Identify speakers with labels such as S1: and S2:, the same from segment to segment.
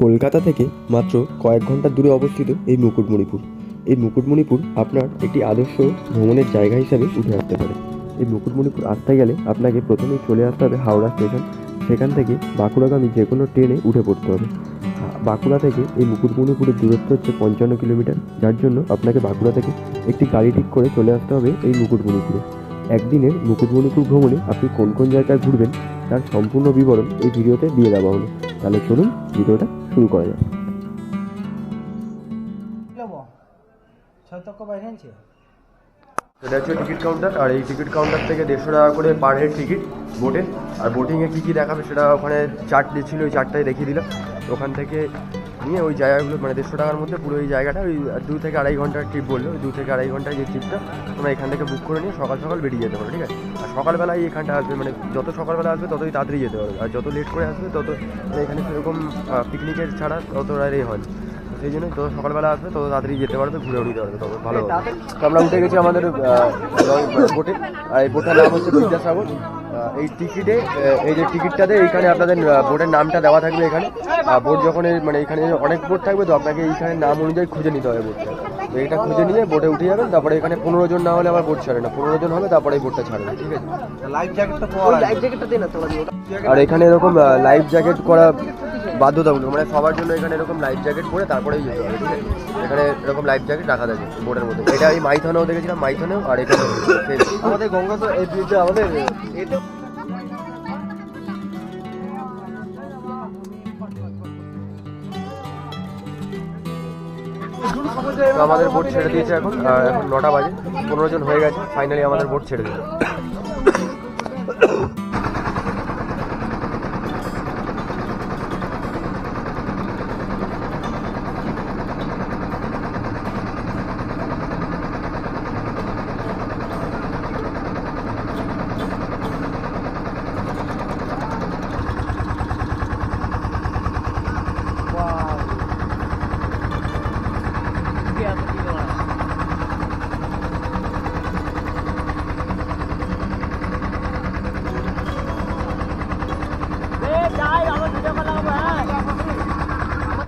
S1: কলকাতা থেকে মাত্র কয়েক ঘণ্টা দূরে অবস্থিত এই মুকুটমণিপুর। এই মুকুটমণিপুর আপনার একটি আদর্শ ভ্রমণের জায়গা হিসাবে উঠে আসতে পারে। এই মুকুটমণিপুর আসতে গেলে আপনাকে প্রথমেই চলে আসতে হবে হাওড়া স্টেশন। সেখান থেকে বাঁকুড়াগামী যে কোনো ট্রেনে উঠে পড়তে হবে। বাঁকুড়া থেকে এই মুকুটমণিপুরের দূরত্ব হচ্ছে পঞ্চান্ন কিলোমিটার। যার জন্য আপনাকে বাঁকুড়া থেকে একটি গাড়ি ঠিক করে চলে আসতে হবে এই মুকুটমণিপুরে। একদিনের মুকুটমণিপুর ভ্রমণে আপনি কোন কোন জায়গায় ঘুরবেন, তার সম্পূর্ণ বিবরণ এই ভিডিওতে দিয়ে দেওয়া হলো। তাহলে চলুন ভিডিওটা শুরু করা যাক। এটা হচ্ছে টিকিট কাউন্টার আর এই টিকিট কাউন্টার থেকে দেড়শো টাকা করে পার হেড টিকিট বোটে আর বোটিংয়ে কী কী দেখাবে সেটা ওখানে চার্ট দিচ্ছিল ওই চার্টটাই দেখিয়ে দিলাম। ওখান থেকে নিয়ে ওই জায়গাগুলো মানে দেড়শো টাকার মধ্যে পুরো ওই জায়গাটা, ওই দু থেকে আড়াই ঘণ্টার ট্রিপ বলল, ওই দু থেকে আড়াই ঘণ্টার যে ট্রিপটা তোমরা এখান থেকে বুক করে নিয়ে সকাল সকাল বেরিয়ে যেতে পারো, ঠিক আছে? আর সকালবেলায় এখানটা আসবে মানে যত সকালবেলা আসবে ততই তাড়াতাড়ি যেতে পারবে। আর যত লেট করে আসবে তত মানে এখানে সেরকম পিকনিকের ছাড়া তত আর এ হয় সেই জন্য যত সকালবেলা আসবে তত তাড়াতাড়ি যেতে পারবে, ঘুরে উঠতে পারবে তত ভালো আমরা উঠে গেছি আমাদের বোটে আর এই বোটের নাম হচ্ছে বিদ্যাসাগর। এই টিকিটে এই যে টিকিটটাতে এইখানে আপনাদের বোর্ডের নামটা দেওয়া থাকবে এখানে। আর বোট যখন মানে এখানে অনেক বোর্ড থাকবে তো আপনাকে এইখানে নাম অনুযায়ী খুঁজে নিতে হবে বোর্ডটা। তো এটা খুঁজে নিয়ে বোটে উঠে যাবেন তারপরে এখানে পনেরো জন না হলে আবার বোর্ড ছাড়ে না। পনেরো জন হবে তারপরে এই বোটটা ছাড়বে ঠিক আছে?
S2: লাইফ জ্যাকেটটা পাওয়া লাইফ জ্যাকেটটা দে না তোরা
S1: আর এখানে এরকম লাইফ জ্যাকেট করা বাধ্যতামূলক। মানে সবার জন্য এখানে এরকম লাইফ জ্যাকেট পরে তারপরেই যেতে হবে ঠিক আছে? এখানে এরকম লাইফ জ্যাকেট রাখা থাকে বোটের মধ্যে। এটা এই মাইথনেও দেখেছিলাম মাইথনেও আর এখানে
S2: আমাদের গঙ্গা তো এই ব্রিজে আমাদের
S1: তো আমাদের বোট ছেড়ে দিয়েছে এখন এখন নটা বাজে পনেরো জন হয়ে গেছে ফাইনালি আমাদের বোট ছেড়ে দিয়েছে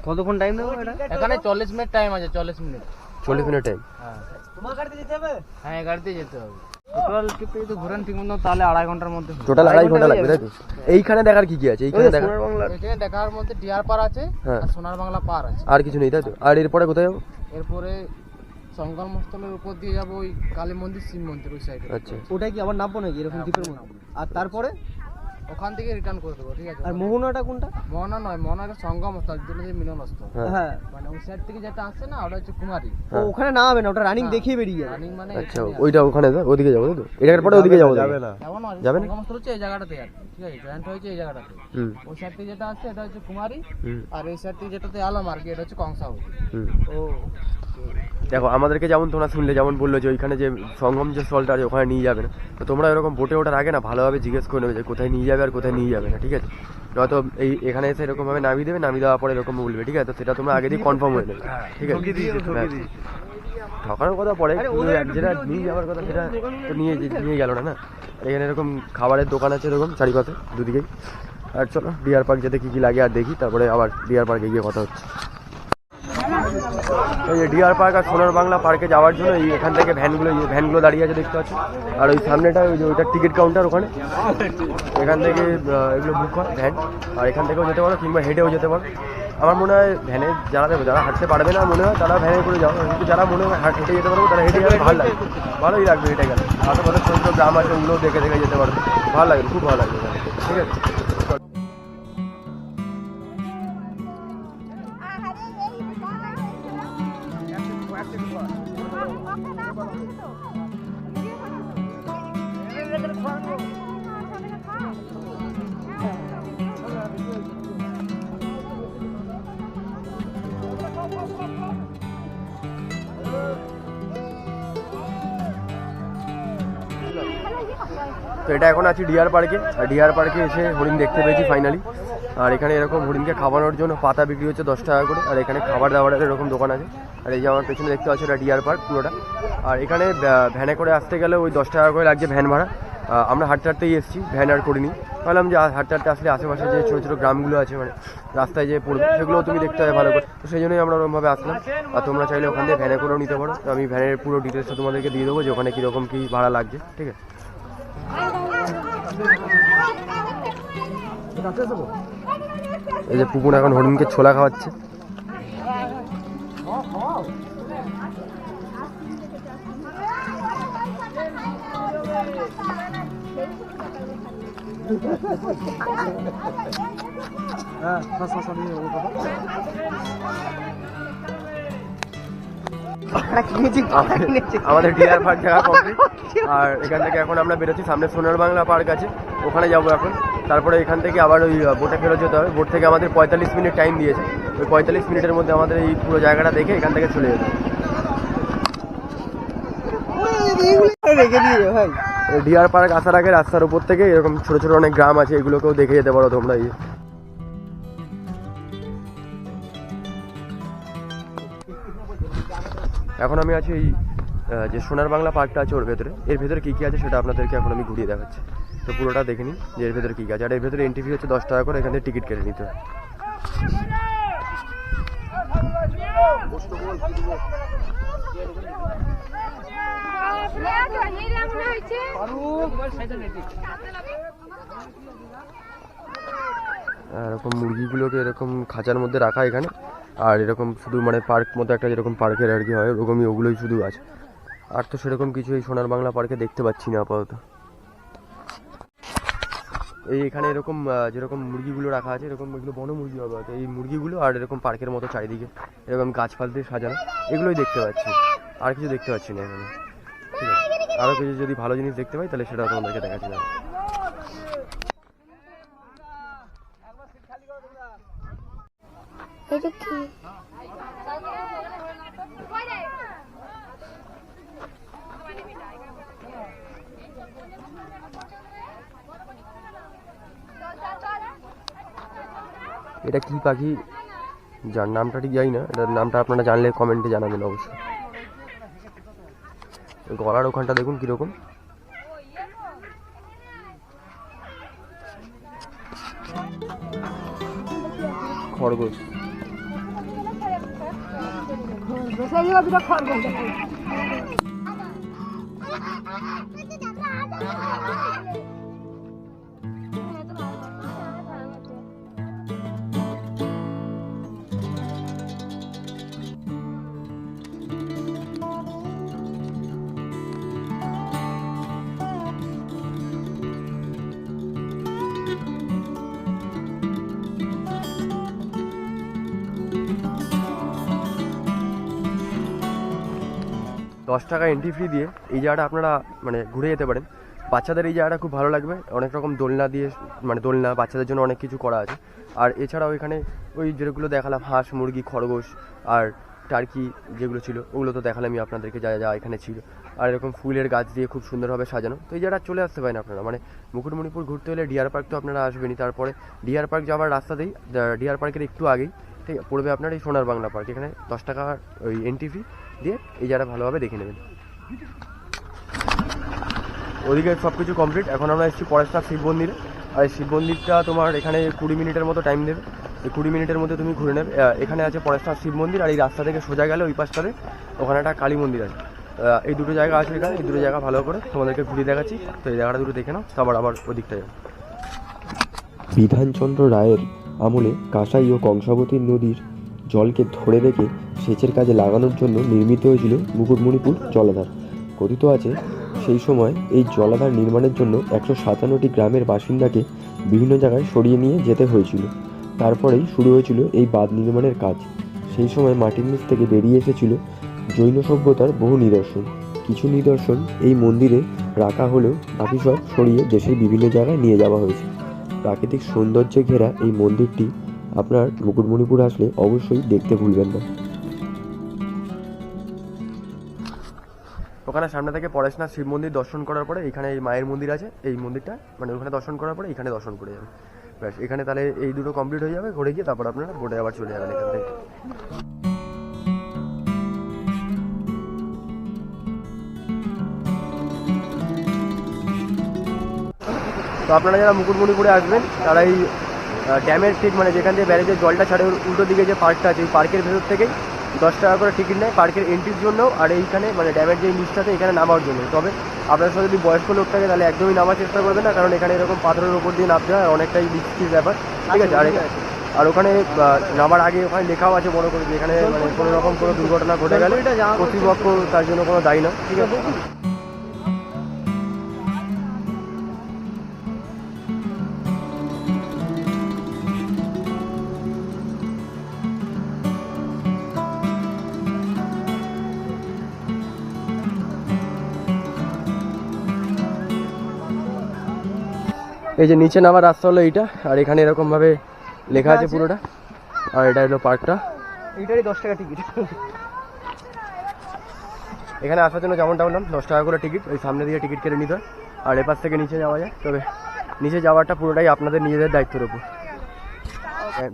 S2: কতক্ষণ টাইম দেবো এটা?
S3: এখানে চল্লিশ মিনিট টাইম আছে চল্লিশ মিনিট।
S1: চল্লিশ মিনিট টাইম
S2: তোমার গাড়িতে যেতে হবে?
S3: হ্যাঁ গাড়িতে যেতে হবে। টোটাল ট্রিপে যদি ঘোরেন ঠিক মতো তাহলে আড়াই ঘণ্টার মধ্যে
S1: টোটাল আড়াই ঘণ্টা লাগবে তাই তো এইখানে দেখার কি কি আছে? এইখানে দেখার
S3: এখানে দেখার মধ্যে ডিয়ার পার আছে
S1: হ্যাঁ।
S3: আর সোনার বাংলা পার আছে।
S1: আর কিছু নেই তাই তো? আর এরপরে কোথায় যাব?
S3: এরপরে সংকল্পস্থলের উপর দিয়ে যাব ওই কালী মন্দির শিব মন্দির ওই সাইডে
S1: আচ্ছা।
S2: ওটা কি আবার নামবো নাকি? এরকম দ্বীপের মধ্যে? আর তারপরে?
S3: ওখান থেকে রিটার্ন করে দেবো ঠিক আছে?
S2: আর মোহনাটা কোনটা?
S3: মোহনা নয় মহনাকে সঙ্গম স্থল দুটো যে মিলনস্থল।
S1: হ্যাঁ।
S2: হ্যাঁ।
S3: মানে ওই সাইড থেকে যেটা আসছে না ওটা হচ্ছে কুমারী।
S2: ও ওখানে নামবে না ওটা রানিং দেখিয়ে বেরিয়ে যাবে।
S3: রানিং মানে
S1: আচ্ছা ওইটা ওখানে তো ওদিকে যাব তো? এটার পরে ওদিকে যাব যাবে না। যাবে না?
S3: সঙ্গমস্থল হচ্ছে এই জায়গাটাতে আর ঠিক আছে? জয়েন্ট হয়েছে এই জায়গাটাতে। ওই সাইড থেকে যেটা আসছে এটা হচ্ছে কুমারী। আর এই সাইড থেকে যেটাতে আলাম আর কি এটা হচ্ছে
S1: হুম।
S2: ও।
S1: দেখো আমাদেরকে যেমন তোমরা শুনলে যেমন বলল যে ওইখানে যে সঙ্গম যে স্থলটা আছে ওখানে নিয়ে যাবে না। তো তোমরা এরকম বোটে ওঠার আগে না ভালোভাবে জিজ্ঞেস করে নেবে যে কোথায় নিয়ে যাবে আর কোথায় নিয়ে যাবে না ঠিক আছে? নয়তো এই এখানে এসে এরকমভাবে নামিয়ে দেবে নামিয়ে দেওয়ার পরে এরকম বলবে ঠিক আছে? তো সেটা তোমরা আগে দিয়ে কনফার্ম হয়ে নেবে ঠিক আছে? হ্যাঁ। ঠকানোর কথা পরে যেটা নিয়ে যাওয়ার কথা সেটা তো নিয়ে নিয়ে গেল না না? এখানে এরকম খাবারের দোকান আছে এরকম চারিপাশে দুদিকেই। আর চলো ডিয়ার পার্ক যেতে কী কী লাগে আর দেখি তারপরে আবার ডিয়ার পার্কে গিয়ে কথা হচ্ছে। এই যে ডিয়ার পার্ক আর সোনার বাংলা পার্কে যাওয়ার জন্য এই এখান থেকে ভ্যানগুলো ভ্যানগুলো দাঁড়িয়ে আছে দেখতে পাচ্ছি। আর ওই সামনেটা ওই যে ওইটা টিকিট কাউন্টার ওখানে। এখান থেকে এগুলো বুক হয় ভ্যান আর এখান থেকেও যেতে পারো কিংবা হেঁটেও যেতে পারো। আমার মনে হয় ভ্যানে যারা যাবে যারা হাঁটতে পারবে না মনে হয় তারা ভ্যানে করে যাও। কিন্তু যারা মনে হয় হাঁট- যেতে পারবে, তারা হেঁটে যাবে, ভালো লাগবে। ভালোই লাগবে হেঁটে গেলে। আশেপাশে ছোট গ্রাম আছে, ওগুলোও দেখে দেখে যেতে পারবে। ভালো লাগবে, খুব ভালো লাগবে। ঠিক আছে? তো এটা এখন আছি ডিয়ার পার্কে, আর ডিয়ার পার্কে এসে হরিণ দেখতে পেয়েছি ফাইনালি আর এখানে এরকম হরিণকে খাওয়ানোর জন্য পাতা বিক্রি হচ্ছে দশ টাকা করে, আর এখানে খাবার দাবারের এরকম দোকান আছে। আর এই যে আমার পেছনে দেখতে পাচ্ছি এটা ডিয়ার পার্ক পুরোটা। আর এখানে ভ্যানে করে আসতে গেলে ওই দশ টাকা করে লাগছে ভ্যান ভাড়া। আমরা হাঁটতে হাঁটতেই এসেছি, ভ্যান আর করিনি। ভাবলাম যে হাঁটতে হাঁটতে আসলে আশেপাশে যে ছোটো ছোটো গ্রামগুলো আছে মানে রাস্তায় যে পড়বে সেগুলো তুমি দেখতে হবে ভালো করে। তো সেই জন্যই আমরা ওরকমভাবে আসলাম। আর তোমরা চাইলে ওখান থেকে ভ্যানে করেও নিতে পারো। তো আমি ভ্যানের পুরো ডিটেলসটা তোমাদেরকে দিয়ে দেবো যে ওখানে কীরকম কী ভাড়া লাগছে, ঠিক আছে? এই যে পুকুর এখন হরিণকে ছোলা খাওয়াচ্ছে।
S2: হ্যাঁ
S1: আমাদের ডিয়ার পার্ক দেখা কমপ্লিট আর এখান থেকে এখন আমরা বেরোচ্ছি সামনে সোনার বাংলা পার্ক আছে ওখানে যাব এখন। তারপরে এখান থেকে আবার ওই বোটে ফেরত যেতে হবে। বোট থেকে আমাদের পঁয়তাল্লিশ মিনিট টাইম দিয়েছে। ওই পঁয়তাল্লিশ মিনিটের মধ্যে আমাদের এই পুরো জায়গাটা দেখে এখান থেকে চলে যেতে ডিয়ার পার্ক আসার আগে রাস্তার উপর থেকে এরকম ছোট ছোট অনেক গ্রাম আছে এগুলোকেও দেখে যেতে পারো তোমরা এই। এখন আমি আছি এই যে সোনার বাংলা পার্কটা আছে ওর ভেতরে। এর ভেতরে কী কী আছে সেটা আপনাদেরকে এখন আমি ঘুরিয়ে দেখাচ্ছি। তো পুরোটা দেখে নিন যে এর ভেতরে কী কী আছে। আর এর ভেতরে এন্ট্রি ফি হচ্ছে দশ টাকা করে, এখান থেকে টিকিট কেটে নিতে হয় এরকম মুরগিগুলোকে এরকম খাঁচার মধ্যে রাখা এখানে। আর এরকম শুধু মানে পার্ক মতো একটা যেরকম পার্কের আর কি হয়, ওরকমই ওগুলোই শুধু আছে। আর তো সেরকম কিছু এই সোনার বাংলা পার্কে দেখতে পাচ্ছি না আপাতত। এই এখানে এরকম যেরকম মুরগিগুলো রাখা আছে, এরকম এগুলো বন মুরগি হবে হয়তো। এই মুরগিগুলো আর এরকম পার্কের মতো চারিদিকে, এরকম গাছপাল দিয়ে সাজানো, এগুলোই দেখতে পাচ্ছি। আর কিছু দেখতে পাচ্ছি না এখানে। ঠিক আছে? আরও কিছু যদি ভালো জিনিস দেখতে পাই, তাহলে সেটা তোমাদেরকে দেখাচ্ছি। না
S4: এটা কি?
S1: এটা কি পাখি? যার নামটা ঠিক জানি না। এটার নামটা আপনারা জানলে কমেন্টে জানাবেন অবশ্যই। গলার ওখানটা দেখুন কীরকম। খরগোশ। Mesela bir de kargo olacak. দশ টাকা এন্ট্রি ফি দিয়ে এই জায়গাটা আপনারা মানে ঘুরে যেতে পারেন। বাচ্চাদের এই জায়গাটা খুব ভালো লাগবে। অনেক রকম দোলনা দিয়ে মানে দোলনা, বাচ্চাদের জন্য অনেক কিছু করা আছে। আর এছাড়াও এখানে ওই যেগুলো দেখালাম, হাঁস, মুরগি, খরগোশ আর টার্কি যেগুলো ছিল, ওগুলো তো দেখালামই আপনাদেরকে যা যা এখানে ছিল। আর এরকম ফুলের গাছ দিয়ে খুব সুন্দরভাবে সাজানো। তো এই জায়গাটা চলে আসতে পারেন আপনারা। মানে মুকুটমণিপুর ঘুরতে হলে ডিয়ার পার্ক তো আপনারা আসবেনই। তারপরে ডিয়ার পার্ক যাওয়ার রাস্তাতেই ডিয়ার পার্কের একটু আগেই। ঠিক পড়বে আপনার এই সোনার বাংলা পার্ক, এখানে দশ টাকা ওই এন্ট্রি ফি দিয়ে এই জায়গাটা ভালোভাবে দেখে নেবেন। ওদিকে সব কিছু কমপ্লিট এখন আমরা এসেছি পরেশনাথ শিব মন্দিরে। আর শিব মন্দিরটা তোমার এখানে কুড়ি মিনিটের মতো টাইম দেবে এই কুড়ি মিনিটের মধ্যে তুমি ঘুরে নেবে। এখানে আছে পরেশনাথ শিব মন্দির আর এই রাস্তা থেকে সোজা গেলে ওই পাশটাতে ওখানে একটা কালী মন্দির আছে। এই দুটো জায়গা আছে এখানে। এই দুটো জায়গা ভালো করে তোমাদেরকে ঘুরিয়ে দেখাচ্ছি। তো এই জায়গাটা দুটো দেখে নাও। তারপর আবার ওদিকটা যাব।
S5: বিধানচন্দ্র রায়ের আমলে কাঁসাই ও কংসাবতী নদীর জলকে ধরে রেখে সেচের কাজে লাগানোর জন্য নির্মিত হয়েছিল মুকুটমণিপুর জলাধার। কথিত আছে, সেই সময় এই জলাধার নির্মাণের জন্য একশো সাতান্নটি গ্রামের বাসিন্দাকে বিভিন্ন জায়গায় সরিয়ে নিয়ে যেতে হয়েছিল। তারপরেই শুরু হয়েছিল এই বাঁধ নির্মাণের কাজ। সেই সময় মাটির নিচ থেকে বেরিয়ে এসেছিল জৈন সভ্যতার বহু নিদর্শন। কিছু নিদর্শন এই মন্দিরে রাখা হলেও বাকি সব সরিয়ে দেশের বিভিন্ন জায়গায় নিয়ে যাওয়া হয়েছে। প্রাকৃতিক সৌন্দর্যে ঘেরা এই মন্দিরটি আপনার মুকুটমণিপুর আসলে অবশ্যই দেখতে ভুলবেন না।
S1: ওখানে সামনে থেকে পরেশনাথ শিব মন্দির দর্শন করার পরে এখানে এই মায়ের মন্দির আছে, এই মন্দিরটা মানে ওখানে দর্শন করার পরে এখানে দর্শন করে যাবে ব্যাস, এখানে তাহলে এই দুটো কমপ্লিট হয়ে যাবে, ঘুরে গিয়ে তারপর আপনারা বোটে আবার চলে যাবেন এখান থেকে। তো আপনারা যারা মুকুটমণিপুরে আসবেন তারা এই ড্যামের ঠিক মানে যেখান দিয়ে ব্যারেজের জলটা ছাড়ে উল্টো দিকে যে পার্কটা আছে ওই পার্কের ভেতর থেকেই দশ টাকা করে টিকিট নেয় পার্কের এন্ট্রির জন্য আর এইখানে মানে ড্যামের যে লিস্ট আছে এখানে নামার জন্য। তবে আপনার সাথে যদি বয়স্ক লোক থাকে তাহলে একদমই নামার চেষ্টা করবেন না কারণ এখানে এরকম পাথরের ওপর দিয়ে নামতে হয় অনেকটাই রিস্কির ব্যাপার। ঠিক আছে? আর আর ওখানে নামার আগে ওখানে লেখাও আছে বড় করে যে এখানে মানে কোনো রকম কোনো দুর্ঘটনা ঘটে গেলে কর্তৃপক্ষ তার জন্য কোনো দায়ী না। ঠিক আছে? এই যে নিচে নামার রাস্তা হলো এইটা আর এখানে এরকম ভাবে লেখা আছে পুরোটা। আর এটা হলো পার্কটা।
S2: এইটারই দশ টাকা টিকিট
S1: এখানে আসার জন্য যেমনটা বললাম দশ টাকা করে টিকিট ওই সামনে দিয়ে টিকিট কেটে নিতে হয়। আর এপাশ থেকে নিচে যাওয়া যায়। তবে নিচে যাওয়াটা পুরোটাই আপনাদের নিজেদের দায়িত্বের উপর।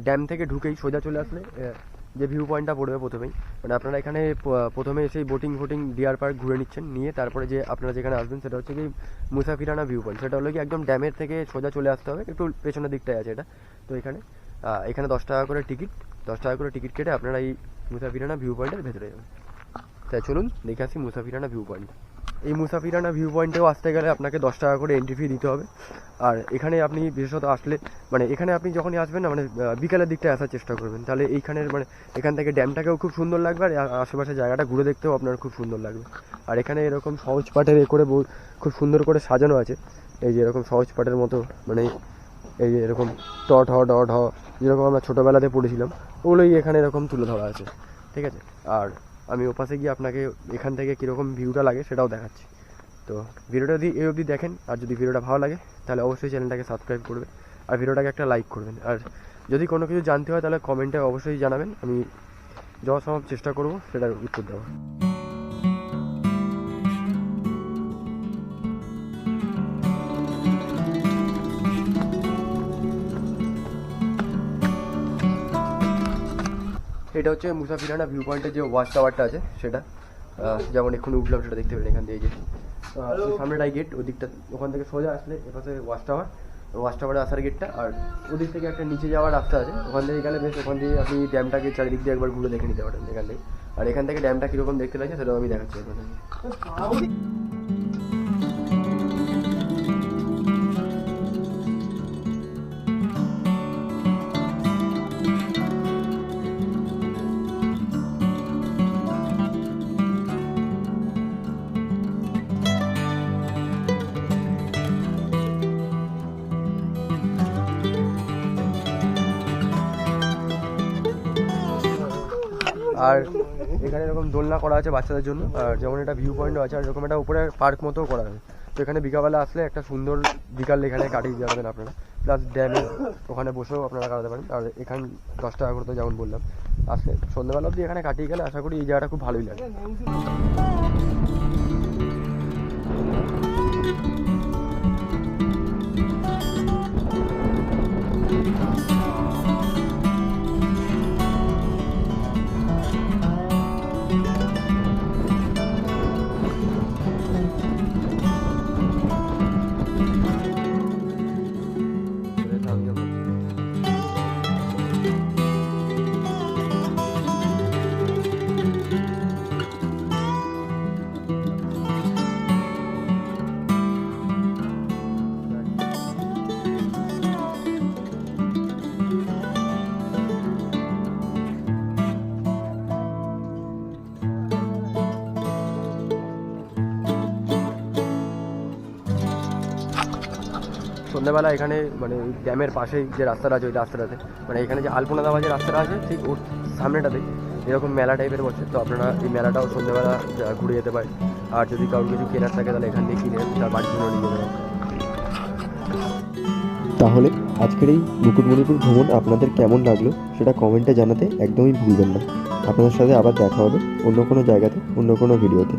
S1: ড্যাম থেকে ঢুকেই সোজা চলে আসলে যে ভিউ পয়েন্টটা পড়বে প্রথমেই। মানে আপনারা এখানে প্রথমে এসেই বোটিং ফোটিং ডিয়ার পার্ক ঘুরে নিচ্ছেন, নিয়ে তারপরে যে আপনারা যেখানে আসবেন সেটা হচ্ছে কি মুসাফিরানা ভিউ পয়েন্ট সেটা হলো কি একদম ড্যামের থেকে সোজা চলে আসতে হবে, একটু পেছনের দিকটায় আছে এটা। তো এখানে এখানে দশ টাকা করে টিকিট দশ টাকা করে টিকিট কেটে আপনারা এই মুসাফিরানা ভিউ পয়েন্টের ভেতরে যাবেন। তাই চলুন, দেখে আসি মুসাফিরানা ভিউ পয়েন্ট এই মুসাফিরানা ভিউ পয়েন্টেও আসতে গেলে আপনাকে দশ টাকা করে এন্ট্রি ফি দিতে হবে। আর এখানে আপনি বিশেষত আসলে মানে এখানে আপনি যখনই আসবেন না মানে বিকালের দিকটায় আসার চেষ্টা করবেন। তাহলে এইখানের মানে এখান থেকে ড্যামটাকেও খুব সুন্দর লাগবে, আর আ- আশেপাশে জায়গাটা ঘুরে দেখতেও আপনার খুব সুন্দর লাগবে। আর এখানে এরকম সহজ পাটের এ করে খুব সুন্দর করে সাজানো আছে। এই যে এরকম সহজ পাটের মতো মানে এই যে এরকম ট ঠ ড ঢ যেরকম আমরা ছোটোবেলাতে পড়েছিলাম, ওগুলোই এখানে এরকম তুলে ধরা আছে। ঠিক আছে? আর আমি ওপাশে গিয়ে আপনাকে এখান থেকে কীরকম ভিউটা লাগে সেটাও দেখাচ্ছি। তো ভিডিওটা যদি এই অবধি দেখেন, আর যদি ভিডিওটা ভালো লাগে, তাহলে অবশ্যই চ্যানেলটাকে সাবস্ক্রাইব করবেন, আর ভিডিওটাকে একটা লাইক করবেন। আর যদি কোনো কিছু জানতে হয়, তাহলে কমেন্টে অবশ্যই জানাবেন, আমি যাওয়া সম্ভব চেষ্টা করব, সেটার উত্তর দেওয়ার এটা হচ্ছে মুসাফিরানা ভিউ পয়েন্টের যে ওয়াচ টাওয়ারটা আছে সেটা। যেমন এক্ষুনি উঠলাম সেটা দেখতে পেলেন এখান দিয়ে যে। সামনেটাই গেট ওদিকটা ওখান থেকে সোজা আসলে এপাশে ওয়াচ টাওয়ার ওয়াচ টাওয়ারে আসার গেটটা আর ওদিক থেকে একটা নিচে যাওয়ার রাস্তা আছে। ওখান থেকে গেলে বেশ ওখান দিয়ে আপনি ড্যামটাকে চারিদিক দিয়ে একবার ঘুরে দেখে নিতে পারেন এখান থেকে। আর এখান থেকে ড্যামটা কীরকম দেখতে লাগছে সেটাও আমি দেখাচ্ছি আপনাদের আর এখানে এরকম দোলনা করা আছে বাচ্চাদের জন্য। আর যেমন এটা ভিউ পয়েন্টও আছে, আর এরকম একটা উপরে পার্ক মতো করা আছে। তো এখানে বিকালবেলা আসলে একটা সুন্দর বিকাল এখানে কাটিয়ে যাবেন আপনারা। প্লাস ড্যামে ওখানে বসেও আপনারা কাটাতে পারেন। আর এখানে দশ টাকা করে তো যেমন বললাম। আসলে সন্ধ্যেবেলা অবধি এখানে কাটিয়ে গেলে আশা করি এই জায়গাটা খুব ভালোই লাগে। সন্ধ্যাবেলা এখানে মানে ওই ড্যামের পাশেই যে রাস্তাটা আছে, ওই রাস্তাটাতে। মানে এখানে যে আলপনা দেওয়া যে রাস্তাটা আছে, ঠিক ওর সামনেটাতে এরকম মেলা টাইপের বসে। তো আপনারা এই মেলাটাও সন্ধ্যাবেলা ঘুরে যেতে পারেন। আর যদি কারোর কিছু কেনার থাকে, তাহলে এখান থেকে কিনে তার বাড়ির জন্য নিয়ে যেতে
S5: তাহলে আজকের এই মুকুটমণিপুর ভ্রমণ আপনাদের কেমন লাগল, সেটা কমেন্টে জানাতে একদমই ভুলবেন না। আপনাদের সাথে আবার দেখা হবে অন্য কোনো জায়গাতে, অন্য কোনো ভিডিওতে।